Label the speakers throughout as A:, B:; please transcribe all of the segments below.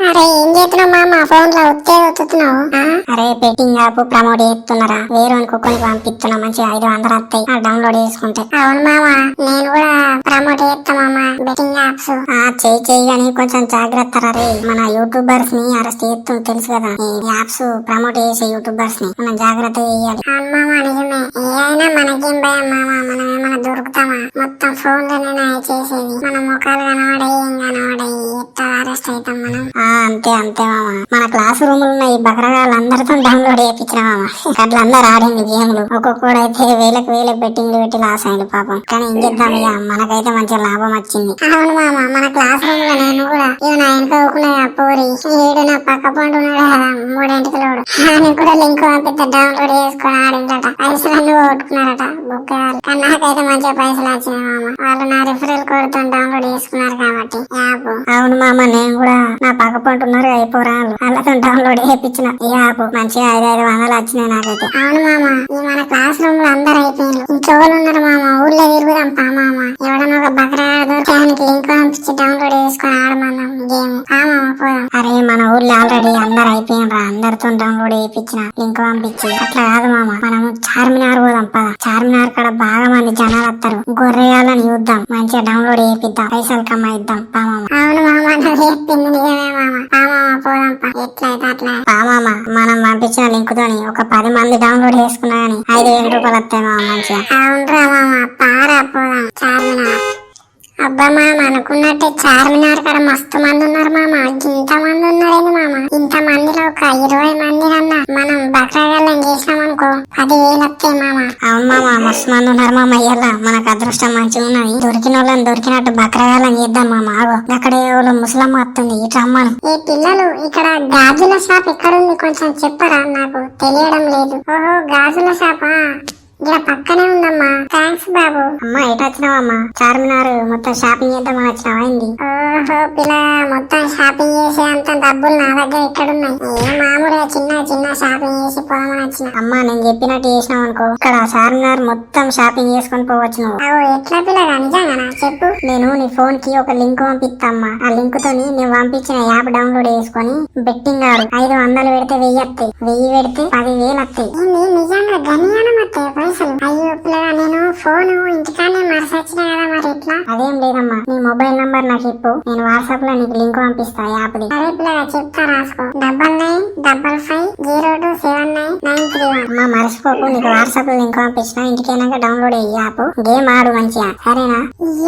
A: అరే ఏం చేస్తున్నావు మామ? ఫోన్లో ఉత్తే ఒత్తుతున్నావు అరే బెట్టింగ్ యాప్ ప్రమోట్ చేస్తున్నారా? వేరే కుక్కనికి పంపిస్తున్నా మంచిగా ఐదు వందలు వస్తాయి. డౌన్లోడ్ చేసుకుంటే. అవును మామ. నేను కూడా ప్రమోట్ చేస్తా మామ బెట్టింగ్ యాప్స్ ఆ చేయి చేయి అని కొంచెం జాగ్రత్త రే? మన యూట్యూబర్స్ని అరెస్ట్ చేస్తుంది తెలుసు కదా? ఈ యాప్స్ ప్రమోట్ చేసే యూట్యూబర్స్ని. మనం జాగ్రత్త చేయాలి. అవును మామ నిజమే. ఏ అయినా మనకేం భయం మామ? మనం ఏమైనా దొరుకుతామా? మొత్తం ఫోన్లోనే చేసేది. మన ముఖాలు కనబడే ఏం కనబడే అవుతాం మనం అంతే అంతే మామ. మన క్లాస్ రూమ్లో ఉన్న ఈ బకరగాళ్ళు అందరితో డౌన్లోడ్ చేయించిన మామ. అట్లా అందరు ఆడింది గేమ్లు. ఒక్కొక్కడైతే వేలకు వేలకు బెట్టింగ్లు పెట్టి లాస్ అయింది పాపం. కానీ ఏం చేద్దాం ఇక? మనకైతే మంచి లాభం వచ్చింది. అవును మామ మన క్లాస్ రూమ్లో నేను కూడా ఇక నా వెనక ఊకున్నది పోరి. ఈడు నా పక్క పండు ఉన్నాడు కదా మూడింటికిలోడు ఆయన కూడా లింక్ పంపిస్తే డౌన్లోడ్ చేసుకొని ఆడిందట. పైసలు అన్ని కొట్టుకున్నారట బుక్కాలు కానీ నాకైతే మంచిగా పైసలు వచ్చినాయి మామ. వాళ్ళు నా రిఫరల్ కోడ్తో డౌన్లోడ్ చేసుకున్నారు కాబట్టి. యాప్. అవును మామ నేను కూడా. నా పక్క పంటున్నారు అయిపోరా వాళ్ళతో డౌన్లోడ్ చేయించిన. ఈ యాప్ మంచిగా ఐదు ఐదు వందలు వచ్చినాయి నాకైతే. అవును మామ ఈ మన క్లాస్ రూమ్లో అందరు అయిపోయింది ఇంకెవరు ఉన్నారు మామ? ఊర్లో తిరుగుదాం పామా? లింక్ పంపించి అట్లా కాదు మామ మనం చార్మినార్ పోదాం పద. చార్మినార్ కాడ బాగా మంది జనాలు వస్తారు. గొర్రెయాలని చూద్దాం. మంచిగా డౌన్లోడ్ చేపిద్దాం. పైసలు కమ్మాయిద్దాం. పా మామ. అవును మామ నువ్వు చెప్పింది నిజమే మామ. పా మామ పోదాం పా. ఎట్లయితే అట్లా పా మామ మనం పంపించిన లింక్ తోని ఒక పది మంది డౌన్లోడ్ చేసుకున్నా గానీ ఐదు వేల రూపాయలు వస్తాయి మామ మంచిగా. అవునరా మామ పారా పోదాం. చార్మినార్. అబ్బా మామ అనుకున్నట్టే చార్మినార్ కాడ మస్తు మంది ఉన్నారు మామ. ఇంత మంది ఉన్నారేంది మామ? ఇంత మందిలో ఒక ఇరవై మంది అన్నా మనం బక్రాగాళ్ళం చేసినామనుకో పది వేలు వస్తాయి మామ. అవును మామ మస్తు మంది ఉన్నారు మామ ఇయ్యాల. మనకు అదృష్టం మంచిగా ఉన్నది దొరికిన వాళ్ళని దొరికినట్టు బక్రాగాళ్ళం చేద్దాం మామ. ఆగో. అక్కడ ఎవరో ముసలమ్మ వస్తుంది. ఇటు రమ్మను. ఏ పిల్లలు ఇక్కడ గాజుల షాప్ ఎక్కడుంది కొంచెం చెప్పరా నాకు? తెలియడం లేదు. ఓహో గాజుల షాపా? ఇక్కడ పక్కనే ఉందమ్మా. థ్యాంక్స్ బాబు. అమ్మా ఎటు వచ్చినావమ్మా? చార్మినార్ మొత్తం షాపింగ్ చేద్దామని వచ్చినావా ఏంది? ఓహో పిల్ల మొత్తం షాపింగ్ చేసే అంత డబ్బులు నా దగ్గర ఇక్కడ ఉన్నాయి ఏ మామూలుగా చిన్న చిన్న షాపింగ్ చేసి పోదామని వచ్చిన? అమ్మా నేను చెప్పినట్టు చేసినావు అనుకో. ఇక్కడ చార్మినార్ మొత్తం షాపింగ్ చేసుకొని పోవచ్చు నువ్వు. అవు ఎట్లా పిల్లగా? నిజంగానా? చెప్పు. నేను నీ ఫోన్కి ఒక లింక్ పంపిస్తామ్మా ఆ లింక్ తోని నేను పంపించిన యాప్ డౌన్లోడ్ చేసుకొని బెట్టింగ్ ఆడు. ఐదు వందలు పెడితే వెయ్యి వస్తాయి వెయ్యి పెడితే పది వేలు వస్తాయి నిజంగా గనియానం వస్తాయి పైసలు అయ్యో పిల్లగా నేను ఫోను ఇంటికానే ఎట్లా అదేం లేదమ్మా. నీ మొబైల్ నంబర్ నాకు ఇప్పు. నేను వాట్సాప్లో నీకు లింక్ పంపిస్తా యాప్ ది అదే పిల్లగా చెప్తా రాసుకో. Double nine double five zero two seven nine nine three one. అమ్మా మర్చిపోకు. నీకు వాట్సాప్లో లింక్ పంపించిన ఇంటికైనాక డౌన్లోడ్ అయ్యి యాప్. గేమ్ ఆడు మంచిగా. సరేనా?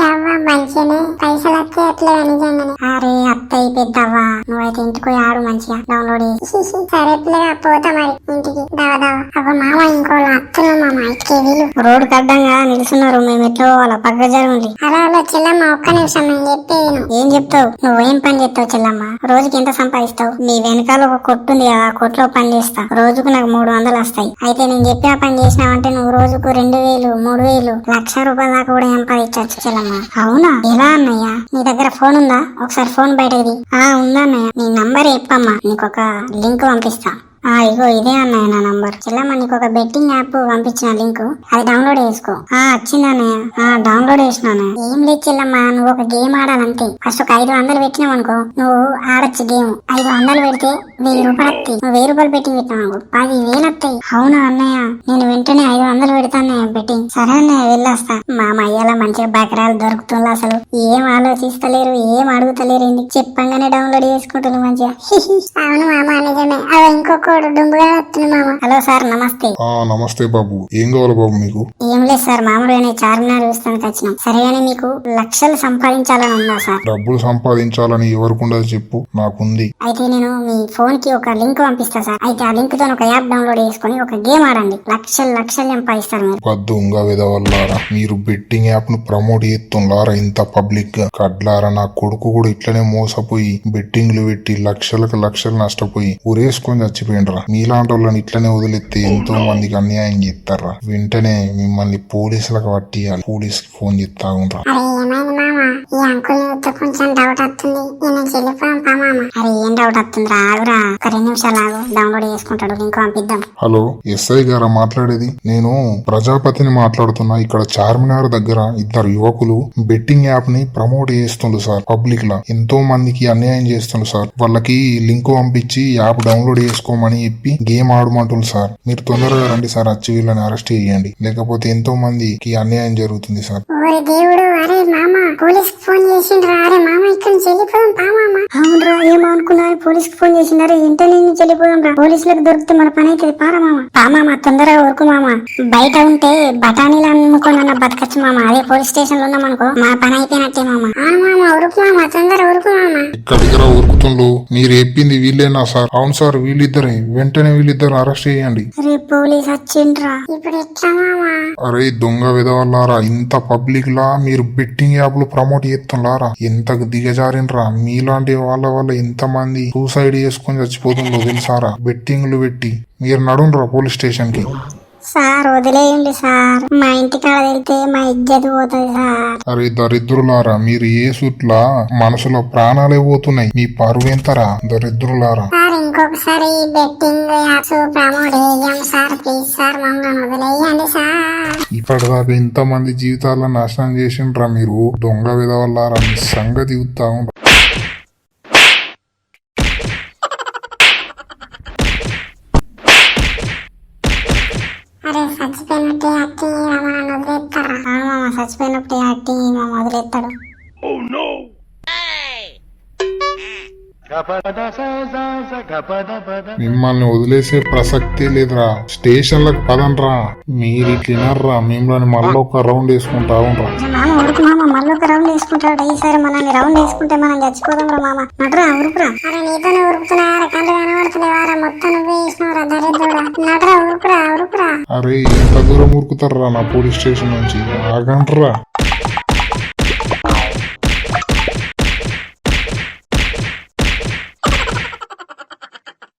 A: అవ్వ మంచిగానే. పైసలు వస్తే ఎట్లా నిజంగానే. అరే అత్తయ్య పెద్దవ్వా. నువ్వైతే ఇంటికి పోయి ఆడు మంచిగా. డౌన్లోడ్ చేసి సరే పిల్లగా పోతా మరి ఇంటికి. దావ దావ. అవ్వ మామ ఇంకోళ్ళు అత్తలు మామ. ఇటుకే వీలు. రోడ్డు కడ్డంగా నిలుస్తున్నారు. మేము ఎట్లా పోవాలా. పక్క జరుగుంది అలా అలా చెల్లమ్మ ఒక్క నిమిషం నేను చెప్పేది ఏం చెప్తావు? నువ్వేం పని చేస్తావు చెల్లమ్మ? రోజుకి ఎంత సంపాదిస్తావు? నీ వెనకాల ఒక కొట్టు ఉంది ఆ కొట్లో పని చేస్తా. రోజుకు నాకు మూడు వందలు వస్తాయి. అయితే నేను చెప్పి ఆ పని చేసినావంటే నువ్వు రోజుకు రెండు వేలు మూడు వేలు లక్ష రూపాయల దాకా కూడా సంపాదించవచ్చు చెల్లమ్మ. అవునా? ఎలా అన్నయ్య? నీ దగ్గర ఫోన్ ఉందా? ఒకసారి ఫోన్ బయటది ఆ ఉందా అన్నయ్య నీ నంబర్ చెప్పమ్మా. నీకు ఒక లింక్ పంపిస్తా. ఆ ఇగో ఇదే అన్నయ్య నా నంబర్. చెల్లమ్మ నీకు ఒక బెట్టింగ్ యాప్ పంపించిన లింక్. అది డౌన్లోడ్ చేసుకో. ఆ వచ్చింది అన్నయ్య. ఆ డౌన్లోడ్ చేసినాను ఏం లేదు చెల్లమ్మ నువ్వు ఒక గేమ్ ఆడాలంతే. ఫస్ట్ ఒక ఐదు వందలు పెట్టినావు అనుకో నువ్వు ఆడొచ్చు గేమ్ ఐదు వందలు పెడితే వెయ్యి రూపాయలు వస్తాయి. నువ్వు వెయ్యి రూపాయలు బెట్టింగ్ పెట్టినావు అనుకో పది వేలు వస్తాయి. అవునా అన్నయ్య? నేను వెంటనే ఐదు వందలు పెడతాను బెట్టింగ్ సరే అన్నయ్య వెళ్ళొస్తా. మా అయ్యాల మంచిగా బకరాలు దొరుకుతుంది అసలు. ఏం ఆలోచిస్తలేరు ఏం అడుగుతలేరు ఏంటి చెప్పంగానే డౌన్లోడ్ చేసుకుంటున్నాను మంచిగా. అవును మామ నిజమే. అవి ఇంకొకడు డుంబుగా వస్తుంది మామ. హలో సార్ నమస్తే.
B: ఆ నమస్తే బాబు. ఏం కావాలి బాబు మీకు?
A: ఏం లేదు సార్ మామూలుగానే చార్మినార్ చూస్తానికి వచ్చినాం. సరే కానీ మీకు లక్షలు సంపాదించాలని ఉందా సార్?
B: డబ్బులు సంపాదించాలని ఎవరికి ఉండదు చెప్పు. నాకుంది.
A: అయితే నేను మీ ఫోన్కి ఒక లింక్ పంపిస్తా సార్. అయితే ఆ లింక్తో ఒక యాప్ డౌన్లోడ్ చేసుకొని ఒక గేమ్ ఆడండి. లక్షలు లక్షలు సంపాదిస్తారు మీరు.
B: దొంగ విధవల్లారా మీరు బెట్టింగ్ యాప్ను ప్రమోట్ చేస్తున్నారా ఇంత పబ్లిక్? గా కడ్లారా నా కొడుకు కూడా ఇట్లనే మోసపోయి బెట్టింగ్లు పెట్టి లక్షలకు లక్షలు నష్టపోయి ఉరేసుకొని చచ్చిపోయిండ్రా మీలాంటి వాళ్ళని ఇట్లనే వదిలేస్తే ఎంతో మందికి అన్యాయం చేస్తారా? వెంటనే మిమ్మల్ని పోలీసులకు పట్టియాలి. పోలీస్కి ఫోన్ చేస్తా
A: ఏమైంది? మామ ఈ అంకుల్ చూస్తే కొంచెం డౌట్ వస్తుంది. నేను వెళ్ళిపోయాం పా మామ. అరే ఏం డౌట్ వస్తుందిరా? ఆగురా. ఒక రెండు నిమిషాలు ఆగు. డౌన్లోడ్ చేసుకుంటాడు. లింక్ పంపిద్దాం.
B: హలో ఎస్ఐ గారా మాట్లాడేది? నేను ప్రజాపతిని మాట్లాడుతున్నా. ఇక్కడ చార్మినార్ దగ్గర ఇద్దరు యువకులు బెట్టింగ్ యాప్ని ప్రమోట్ చేస్తుండ్రు సార్. పబ్లిక్ లా. ఎంతో మందికి అన్యాయం చేస్తుండ్రు సార్. వాళ్ళకి లింక్ పంపించి యాప్ డౌన్లోడ్ చేసుకోమని చెప్పి గేమ్ ఆడమంటుంది సార్. మీరు తొందరగా రండి సార్. వచ్చి వీళ్ళని అరెస్ట్ చేయండి. లేకపోతే ఎంతో మందికి అన్యాయం జరుగుతుంది సార్.
A: దేవుడు అరే మామ పోలీస్ ఫోన్ చేసిండ్రా. అరే మామ ఇక్కడ నుంచి వెళ్ళిపోదాం పా మామ. అవునరా ఏమనుకున్నా పోలీస్కి ఫోన్ చేసిండారే ఇంటనే నుంచి వెళ్ళిపోదాం రా పోలీసులకు దొరికితే మన పని అయితే పారా మామ. పా మామ తొందరగా ఊరుకు మామ. బయట ఉంటే బఠానీలు అమ్ముకొని అన్న బతకచ్చు మామ. అదే పోలీస్ స్టేషన్లో ఉన్నామనుకో మా పని అయిపోయినట్టే మామ. అవును మామ ఉరుకు మామ. తొందర ఉరుకు మామ.
B: ఇక్కడ దగ్గర ఉరుకుతుండ్రు మీరు చెప్పింది వీళ్ళేనా సార్? అవును సార్ వీళ్ళిద్దరే. వెంటనే వీళ్ళిద్దరు అరెస్ట్ చేయండి.
A: రే పోలీస్ వచ్చిండ్రా. ఇప్పుడు ఎట్లా మామ?
B: అరే దొంగ విధవల్లారా ఇంత పబ్లిక్ లా మీరు బెట్టింగ్ యాప్లు ప్రమోట్ చేస్తున్నారా ఎంతకు దిగజారినరా? మీలాంటి వాళ్ళ వల్ల ఎంత మంది సూసైడ్ చేసుకొని చచ్చిపోతుందో తెలుసారా? బెట్టింగ్లు పెట్టి. మీరు నడుండ్రా పోలీస్ స్టేషన్కి
A: సార్ వదిలేయండి సార్. మా ఇంటికాడ వెళ్తే మా ఇజ్జత్ పోతుంది సార్.
B: అరే దరిద్రులారా మీరు ఏ సుట్లా? మనసులో ప్రాణాలే పోతున్నాయి. మీ పరువు ఎంతరా? దరిద్రులారా?
A: సార్ ఇంకొకసారి బెట్టింగ్ యాప్స్ ప్రమోట్ చేయం సార్ ప్లీజ్ సార్ మమ్మల్ని వదిలేయండి సార్.
B: ఇప్పటిదాకా ఎంత మంది జీవితాలను నాశనం చేసిండ్రా మీరు. దొంగ విధవల్లారా మీ సంగతి చూస్తా.
A: అరే చచ్చిపోయినట్టే అట్టి మనల్ని వదిలేస్తారా? మామ చచ్చిపోయినట్టే అట్టి మా వదిలేస్తాడు.
B: మిమ్మల్ని వదిలేసే ప్రసక్తే లేదురా. స్టేషన్లకు పదండ్రా. మీరు ఇట్లినర్రా మిమ్మల్ని మళ్ళీ ఒక రౌండ్ వేసుకుంటా ఉండ్రా.
A: మామ ఉరుకు మామ మళ్ళీ ఒక రౌండ్ వేసుకుంటాడు. ఈసారి మనల్ని రౌండ్ వేసుకుంటే మనం చచ్చిపోదాం రా మామ. నడరా ఉరుకురా అరే నీతోనే ఉరుకుతున్నారా కళ్ళు కనబడుతున్నావారా మొత్తం నువ్వే వేసినవరా దరిద్రుడా. నడరా ఉరుకురా ఉరుకురా
B: అరే ఎంత దూరం ఉరుకుతారా నా పోలీస్ స్టేషన్ నుంచి? ఆగండ్రా.